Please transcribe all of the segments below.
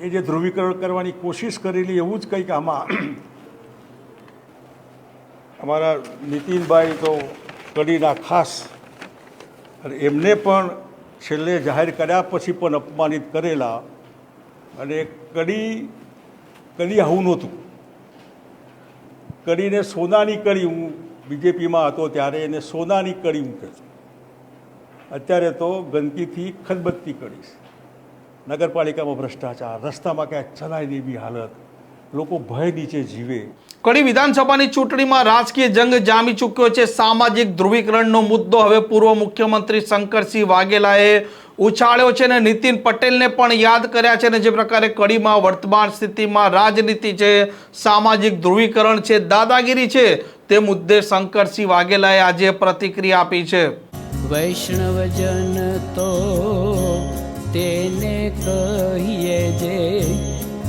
એ જે ધ્રુવીકરણ કરવાની કોશિશ કરેલી એવું જ કંઈક આમાં અમારા નીતિનભાઈ તો કડીના ખાસ. અને એમને પણ છેલ્લે જાહેર કર્યા પછી પણ અપમાનિત કરેલા. અને કડી કડી આવું નહોતું. કડીને સોનાની કડી હું બીજેપીમાં હતો ત્યારે એને સોનાની કડી હું કહેતો. અત્યારે તો ગંદકીથી ખદબદતી કરીશ. નગરપાલિકામાં ભ્રષ્ટાચાર રસ્તામાં ક્યાંક ચલાય એવી હાલત. લોકો ભય નીચે જીવે. કડી વિધાનસભાની ચૂંટણીમાં રાજકીય જંગ જામી ચૂક્યો છે. સામાજિક ધ્રુવીકરણનો મુદ્દો હવે પૂર્વ મુખ્યમંત્રી શંકરસિંહ વાઘેલાએ ઉછાળ્યો છે અને નીતિન પટેલને પણ યાદ કર્યા છે અને જે પ્રકારે કડીમાં વર્તમાન સ્થિતિમાં રાજનીતિ છે સામાજિક ધ્રુવીકરણ છે દાદાગીરી છે તે મુદ્દે શંકરસિંહ વાઘેલાએ આજે પ્રતિક્રિયા આપી છે. વૈષ્ણવજન તો તેને કહીએ જે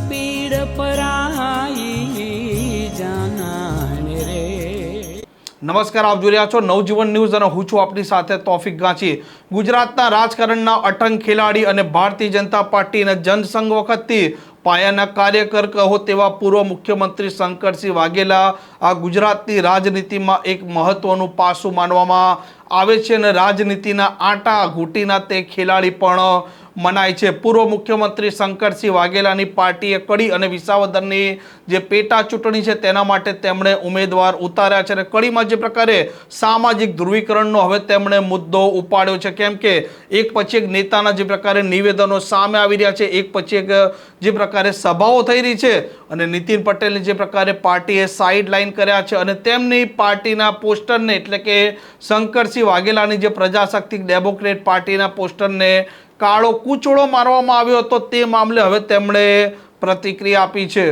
પીડ પરાઈ જાનાને રે. નમસ્કાર, આપ જોઈ રહ્યા છો નવજીવન ન્યૂઝ અને હું છું આપની સાથે તોફિક ગાંચી. ગુજરાતના રાજકારણના અટંગ ખેલાડી અને ભારતીય જનતા પાર્ટીના જનસંઘ વખતથી પાયાના કાર્યકર કહો તેવા પૂર્વ મુખ્યમંત્રી શંકરસિંહ વાઘેલા આ ગુજરાતની રાજનીતિમાં એક મહત્વનું પાસું માનવામાં આવે છે અને રાજનીતિના આટા ઘૂંટીના તે ખેલાડી પણ મનાય છે. પૂર્વ મુખ્યમંત્રી શંકરસિંહ વાઘેલાની પાર્ટીએ કડી અને વિસાવદરની જે પેટા ચૂંટણી છે તેના માટે તેમણે ઉમેદવાર ઉતાર્યા છે અને કડીમાં જે પ્રકારે સામાજિક ધ્રુવીકરણનો હવે તેમણે મુદ્દો ઉપાડ્યો છે. કેમ કે એક પછી એક નેતાના જે પ્રકારે નિવેદનો સામે આવી રહ્યા છે, એક પછી એક જે પ્રકારે સભાઓ થઈ રહી છે અને નીતિન પટેલની જે પ્રકારે પાર્ટીએ સાઇડ લાઇન કર્યા છે અને તેમની પાર્ટીના પોસ્ટરને એટલે કે શંકરસિંહ વાઘેલાની જે પ્રજાશક્તિ ડેમોક્રેટ પાર્ટીના પોસ્ટરને કાળો કૂચોળો મારવામાં આવ્યો હતો તે મામલે હવે તેમણે પ્રતિક્રિયા આપી છે.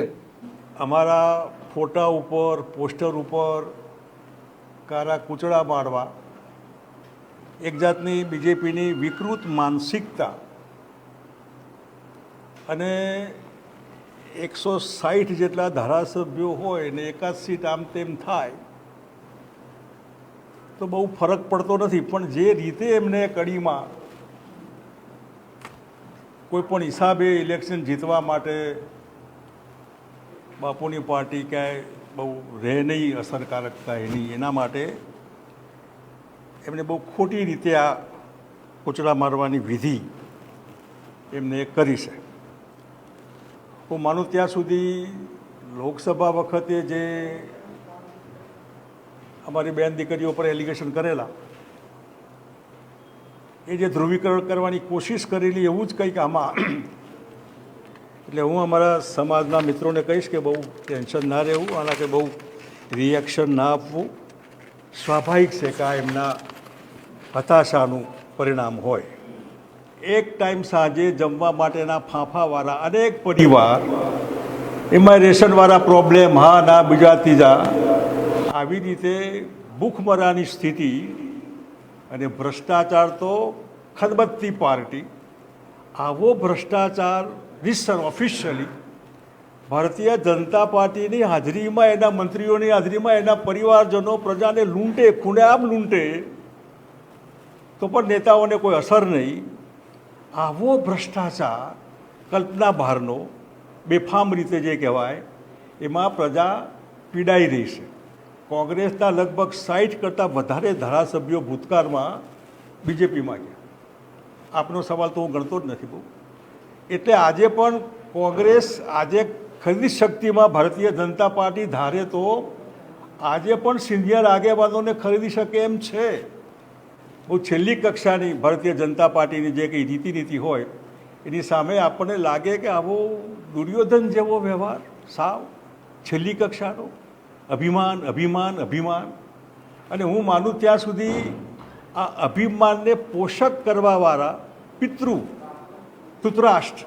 અમારા ફોટા ઉપર, પોસ્ટર ઉપર કારા કૂચડા મારવા એક જાતની બીજેપીની વિકૃત માનસિકતા અને એકસો સાઠ જેટલા ધારાસભ્યો હોય ને એકાદ સીટ આમ તેમ થાય તો બહુ ફરક પડતો નથી. પણ જે રીતે એમને કડીમાં કોઈ પણ હિસાબે ઇલેક્શન જીતવા માટે બાપુની પાર્ટી ક્યાંય બહુ રહે નહીં, અસરકારકતા એની, એના માટે એમને બહુ ખોટી રીતે આ કૂચડા મારવાની વિધિ એમને કરી છે. હું માનું ત્યાં સુધી લોકસભા વખતે જે અમારી બેન દીકરીઓ પર એલિગેશન કરેલા એ જે ધ્રુવીકરણ કરવાની કોશિશ કરેલી એવું જ કંઈક આમાં. એટલે હું અમારા સમાજના મિત્રોને કહીશ કે બહુ ટેન્શન ના રહેવું, આના કે બહુ રિએક્શન ના આપવું. સ્વાભાવિક છે કે આ એમના હતાશાનું પરિણામ હોય. એક ટાઈમ સાંજે જમવા માટેના ફાંફાવાળા અનેક પરિવાર, એમાં રેશનવાળા પ્રોબ્લેમ હા, ના, બીજા, ત્રીજા, આવી રીતે ભૂખમરાની સ્થિતિ અને ભ્રષ્ટાચાર તો ખદબત્તી પાર્ટી. આવો ભ્રષ્ટાચાર રિસર ઓફિશિયલી ભારતીય જનતા પાર્ટીની હાજરીમાં, એના મંત્રીઓની હાજરીમાં, એના પરિવારજનો પ્રજાને લૂંટે ખૂણેઆમ લૂંટે, તો પણ નેતાઓને કોઈ અસર નહીં. આવો ભ્રષ્ટાચાર કલ્પના બહારનો, બેફામ રીતે જે કહેવાય, એમાં પ્રજા પીડાઈ રહી છે. કોંગ્રેસના લગભગ સાઠ કરતાં વધારે ધારાસભ્યો ભૂતકાળમાં બીજેપીમાં ગયા. આપનો સવાલ તો હું ગણતો જ નથી બહુ. એટલે આજે પણ કોંગ્રેસ આજે ખરીદી શક્તિમાં ભારતીય જનતા પાર્ટી ધારે તો આજે પણ સિનિયર આગેવાનોને ખરીદી શકે એમ છે. બહુ છેલ્લી કક્ષાની ભારતીય જનતા પાર્ટીની જે કંઈ રીતિ નીતિ હોય, એની સામે આપણને લાગે કે આવો દુર્યોધન જેવો વ્યવહાર, સાવ. છેલ્લી કક્ષાનો. અભિમાન અભિમાન અભિમાન. અને હું માનું ત્યાં સુધી આ અભિમાનને પોષક કરવાવાળા પિતૃ ધૃતરાષ્ટ્ર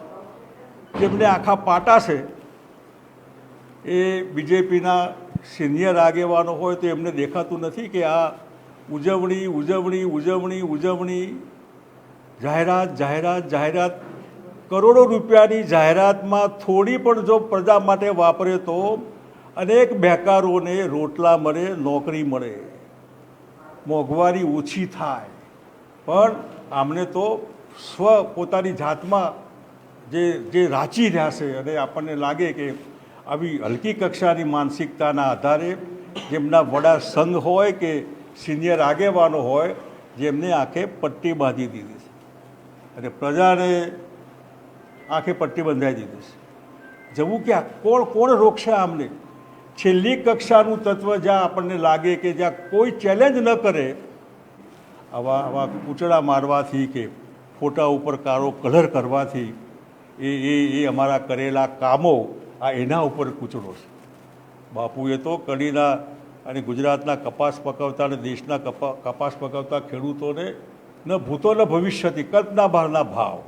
જેમને આખા પાટા છે, એ બીજેપીના સિનિયર આગેવાનો હોય તો એમને દેખાતું નથી કે આ ઉજવણી ઉજવણી ઉજવણી ઉજવણી, જાહેરાત જાહેરાત જાહેરાત, કરોડો રૂપિયાની જાહેરાતમાં થોડી પણ જો પ્રજા માટે વાપરે તો અનેક બેકારોને રોટલા મળે, નોકરી મળે. મોંઘવારી ઓછી થાય. પણ આમને તો સ્વ પોતાની જાતમાં જે જે રાચી રહ્યા છે અને આપણને લાગે કે આવી હલકી કક્ષાની માનસિકતાના આધારે જેમના વડા સંઘ હોય કે સિનિયર આગેવાનો હોય, જેમને આંખે પટ્ટી બાંધી દીધી છે. અને પ્રજાને આંખે પટ્ટી બંધાઈ દીધી છે. જવું ક્યાં? કોણ કોણ રોકશે આમને? છેલ્લી કક્ષાનું તત્વ જ્યાં આપણને લાગે કે જ્યાં કોઈ ચેલેન્જ ન કરે, આવા આવા કૂચડા મારવાથી કે ફોટા ઉપર કાળો કલર કરવાથી એ એ એ અમારા કરેલા કામો આ એના ઉપર કૂચડો છે. બાપુએ તો કડીના અને ગુજરાતના કપાસ પકવતા અને દેશના કપા, કપાસ પકવતા ખેડૂતોને ન ભૂતો ન ભવિષ્યથી, કલ્પના બહારના ભાવ.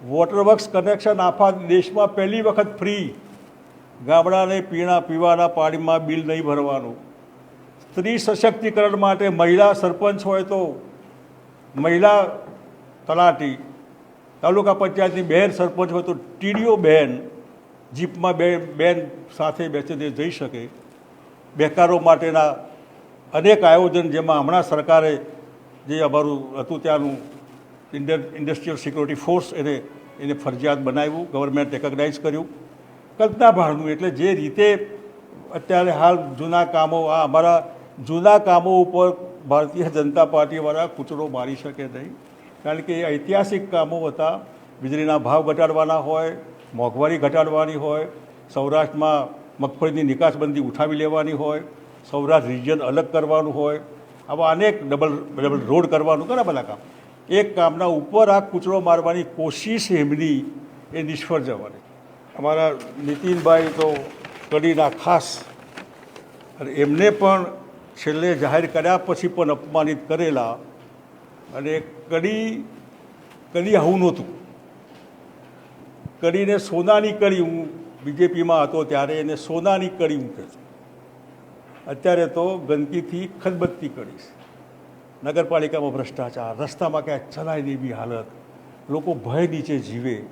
વોટર વર્ક્સ કનેક્શન આખા દેશમાં પહેલી વખત ફ્રી. ગામડાને પીણા પીવાના પાણીમાં બિલ નહીં ભરવાનું. સ્ત્રી સશક્તિકરણ માટે મહિલા સરપંચ હોય તો મહિલા તલાટી, તાલુકા પંચાયતની બહેન સરપંચ હોય તો ટીડીઓ બહેન જીપમાં બે બેન સાથે બેસીને જઈ શકે. બેકારો માટેના અનેક આયોજન જેમાં હમણાં સરકારે જે અમારું હતું ત્યાંનું ઇન્ડિયન ઇન્ડસ્ટ્રીયલ સિક્યોરિટી ફોર્સ એને એને ફરજિયાત બનાવ્યું, ગવર્મેન્ટ રેકગ્નાઇઝ કર્યું. કલ્પના ભાણનું એટલે જે રીતે અત્યારે હાલ જૂના કામો, આ અમારા જૂના કામો ઉપર ભારતીય જનતા પાર્ટીવાળા કૂચરો મારી શકે નહીં. કારણ કે એ ઐતિહાસિક કામો હતા. વીજળીના ભાવ ઘટાડવાના હોય, મોંઘવારી ઘટાડવાની હોય, સૌરાષ્ટ્રમાં મગફળીની નિકાસબંધી ઉઠાવી લેવાની હોય, સૌરાષ્ટ્ર રિજિયન અલગ કરવાનું હોય, આવા અનેક ડબલ ડબલ રોડ કરવાનું, ઘણા બધા કામ. એક કામના ઉપર આ કૂચરો મારવાની કોશિશ એમની એ નિષ્ફળ જવાની. અમારા નીતિનભાઈ તો કડીના ખાસ. અને એમને પણ છેલ્લે જાહેર કર્યા પછી પણ અપમાનિત કરેલા. અને કડી કદી આવું નહોતું. કડીને સોનાની કડી હું બીજેપીમાં હતો ત્યારે એને સોનાની કડી કહે છે અત્યારે તો ગંદકીથી ખદબત્તી કરીશ. નગરપાલિકામાં ભ્રષ્ટાચાર, રસ્તામાં ક્યાંય ચલાય નહીં બી હાલત. લોકો ભય નીચે જીવે.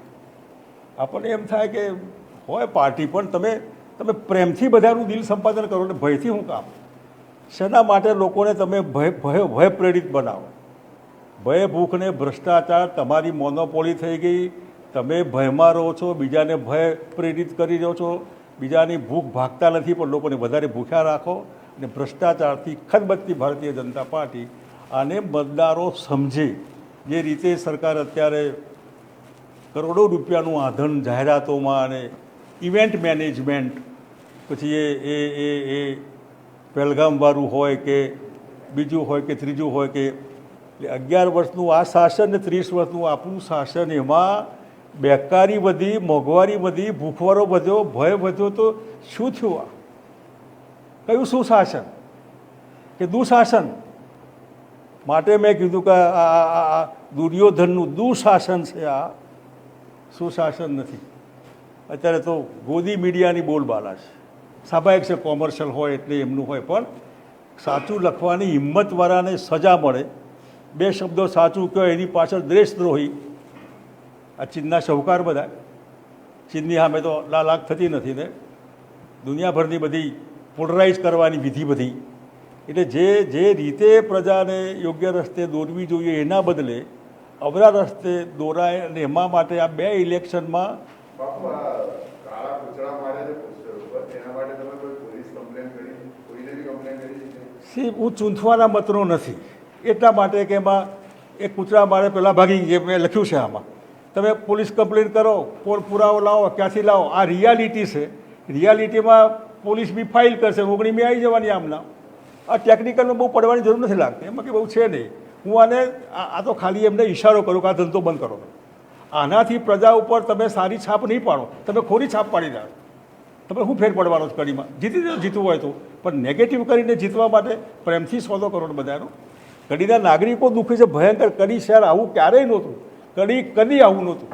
આપણને એમ થાય કે, હોય પાર્ટી, પણ તમે તમે પ્રેમથી બધાનું દિલ સંપાદન કરો ને ભયથી હું કામ. શેના માટે લોકોને તમે ભય ભય ભય પ્રેરિત બનાવો? ભય ભૂખને ભ્રષ્ટાચાર તમારી મોનોપોલી થઈ ગઈ. તમે ભયમાં રહો છો, બીજાને ભય પ્રેરિત કરી રહ્યો છો. બીજાની ભૂખ ભાગતા નથી, પણ લોકોને વધારે ભૂખ્યા રાખો. અને ભ્રષ્ટાચારથી ખદબદતી ભારતીય જનતા પાર્ટી આને મતદારો સમજે. જે રીતે સરકાર અત્યારે કરોડો રૂપિયાનું આધન જાહેરાતોમાં અને ઇવેન્ટ મેનેજમેન્ટ, પછી એ એ એ એ પહેલગામવાળું હોય કે બીજું હોય કે ત્રીજું હોય કે એટલે અગિયાર વર્ષનું આ શાસન ને ત્રીસ વર્ષનું આપણું શાસન, એમાં બેકારી વધી, મોંઘવારી વધી, ભૂખવારો વધ્યો, ભય વધ્યો, તો શું થયું કયું સુશાસન? કે દુશાસન? માટે મેં કીધું કે આ દુર્યોધનનું દુશાસન છે આ. સુશાસન નથી. અત્યારે તો ગોદી મીડિયાની બોલબાલા છે. સ્વાભાવિક છે કોમર્શિયલ હોય એટલે એમનું હોય, પણ સાચું લખવાની હિંમતવાળાને સજા મળે. બે શબ્દો સાચું કહો, એની પાછળ દેશદ્રોહી આ ચીનના શહુકાર બધા. ચીનની સામે તો લાલાક થતી નથી ને. દુનિયાભરની બધી પોલરાઇઝ કરવાની વિધિ બધી. એટલે જે જે રીતે પ્રજાને યોગ્ય રસ્તે દોરવી જોઈએ એના બદલે અવરા રસ્તે દોરાય અને એમાં માટે આ બે ઇલેક્શનમાં કોઈ સી હું ચૂંથવાના મતનો નથી. એટલા માટે કે એમાં એ કૂતરા મારે પહેલાં ભાગી ગયા મેં લખ્યું છે આમાં. તમે પોલીસ કમ્પ્લેન કરો કોણ પુરાવો લાવો ક્યાંથી લાવો? આ રિયાલિટી છે. રિયાલિટીમાં પોલીસ બી ફાઇલ કરશે. ઓગણીમી આવી જવાની આમના. આ ટેકનિકલમાં બહુ પડવાની જરૂર નથી લાગતી. એમાં કે બહુ છે નહીં. હું આને આ આ તો ખાલી એમને ઇશારો કરું કે આ ધંધો બંધ કરો. આનાથી પ્રજા ઉપર તમે સારી છાપ નહીં પાડો. તમે ખોરી છાપ પાડી રહ્યા તમે શું ફેર પડવાનો છે કડીમાં? જીતી દો જીતવું હોય તો. પણ નેગેટિવ કરીને જીતવા માટે પ્રેમથી સોદો કરો ને બધાનો. કડીના નાગરિકો દુઃખી છે ભયંકર. કડી શહેર આવું ક્યારેય નહોતું. કડી કદી આવું નહોતું.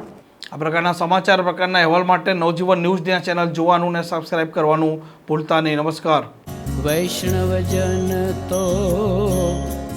આ પ્રકારના સમાચાર પ્રકારના અહેવાલ માટે નવજીવન ન્યૂઝ ચેનલ જોવાનું અને સબસ્ક્રાઇબ કરવાનું ભૂલતા નહીં. નમસ્કાર. વૈષ્ણવજન તો